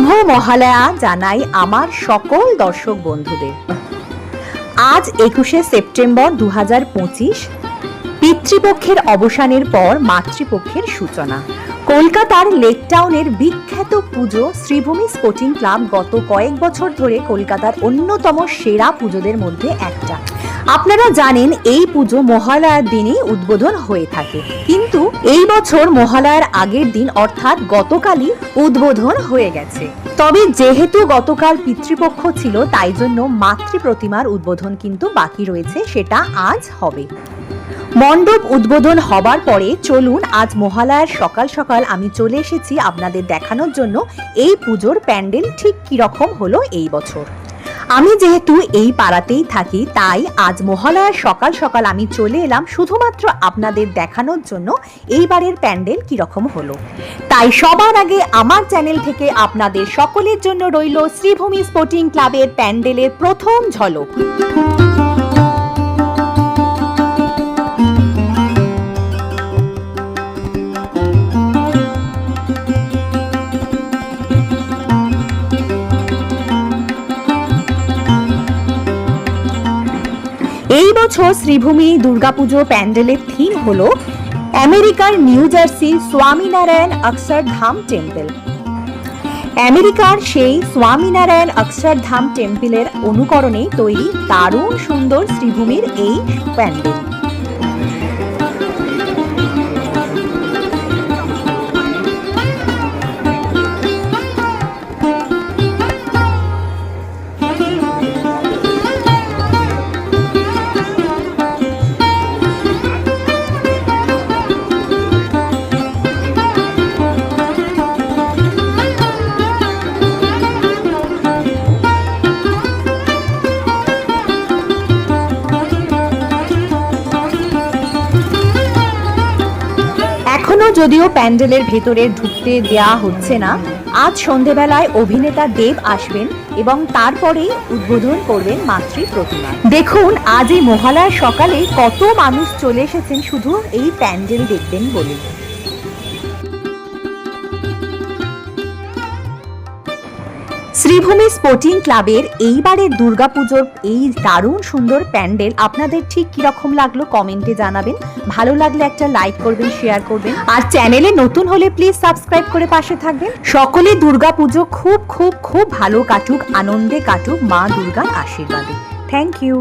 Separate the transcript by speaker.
Speaker 1: শুভ মহালয়া জানাই আমার সকল দর্শক বন্ধুদের। আজ একুশে সেপ্টেম্বর দু হাজার পঁচিশ, পিতৃপক্ষের অবসানের পর মাতৃপক্ষের সূচনা। কলকাতার লেক টাউনের বিখ্যাত পুজো শ্রীভূমি স্পোর্টিং ক্লাব গত কয়েক বছর ধরে কলকাতার অন্যতম সেরা পুজোদের মধ্যে একটা। আপনারা জানেন, এই পুজো মহালয়ার দিনই উদ্বোধন হয়ে থাকে। কিন্তু এই বছর মহালয়ার আগের দিন অর্থাৎ গতকালই উদ্বোধন হয়ে গেছে। তবে যেহেতু গতকাল পিতৃপক্ষ ছিল, তাই জন্য মাতৃ প্রতিমার উদ্বোধন কিন্তু বাকি রয়েছে, সেটা আজ হবে। মণ্ডপ উদ্বোধন হবার পরে চলুন, আজ মহালয়ার সকাল সকাল আমি চলে এসেছি আপনাদের দেখানোর জন্য। এই পুজোর প্যান্ডেল ঠিক কীরকম হলো এই বছর? আমি যেহেতু এই পাড়াতেই থাকি, তাই আজ মহালয়ার সকাল সকাল আমি চলে এলাম শুধুমাত্র আপনাদের দেখানোর জন্য। এইবারের প্যান্ডেল কীরকম হলো? তাই সবার আগে আমার চ্যানেল থেকে আপনাদের সকলের জন্য রইল শ্রীভূমি স্পোর্টিং ক্লাবের প্যান্ডেলের প্রথম ঝলক। এই বছর শ্রীভূমি দুর্গাপুজো প্যান্ডেলের থিম হলো আমেরিকার New Jersey Swaminarayan Akshardham temple. আমেরিকার সেই স্বামীনারায়ণ অক্ষরধাম টেম্পলের অনুকরণে তৈরি দারুণ সুন্দর শ্রীভূমির এই প্যান্ডেল। যদিও প্যান্ডেলের ভেতরে ঢুকতে দেয়া হচ্ছে না, আজ সন্ধেবেলায় অভিনেতা দেব আসবেন এবং তারপরেই উদ্বোধন করবেন মাতৃ প্রতিমা। দেখুন, আজ এই মহালয়ার সকালে কত মানুষ চলে এসেছেন শুধু এই প্যান্ডেল দেখবেন বলে। শ্রীভূমি স্পোর্টিং ক্লাবের এইবারের দুর্গাপুজোর এই দারুণ সুন্দর প্যান্ডেল আপনাদের ঠিক কীরকম লাগল কমেন্টে জানাবেন। ভালো লাগলে একটা লাইক করবেন, শেয়ার করবেন। আর চ্যানেলে নতুন হলে প্লিজ সাবস্ক্রাইব করে পাশে থাকবেন। সকলে দুর্গাপুজো খুব খুব খুব ভালো কাটুক, আনন্দে কাটুক মা দুর্গার আশীর্বাদে। Thank you.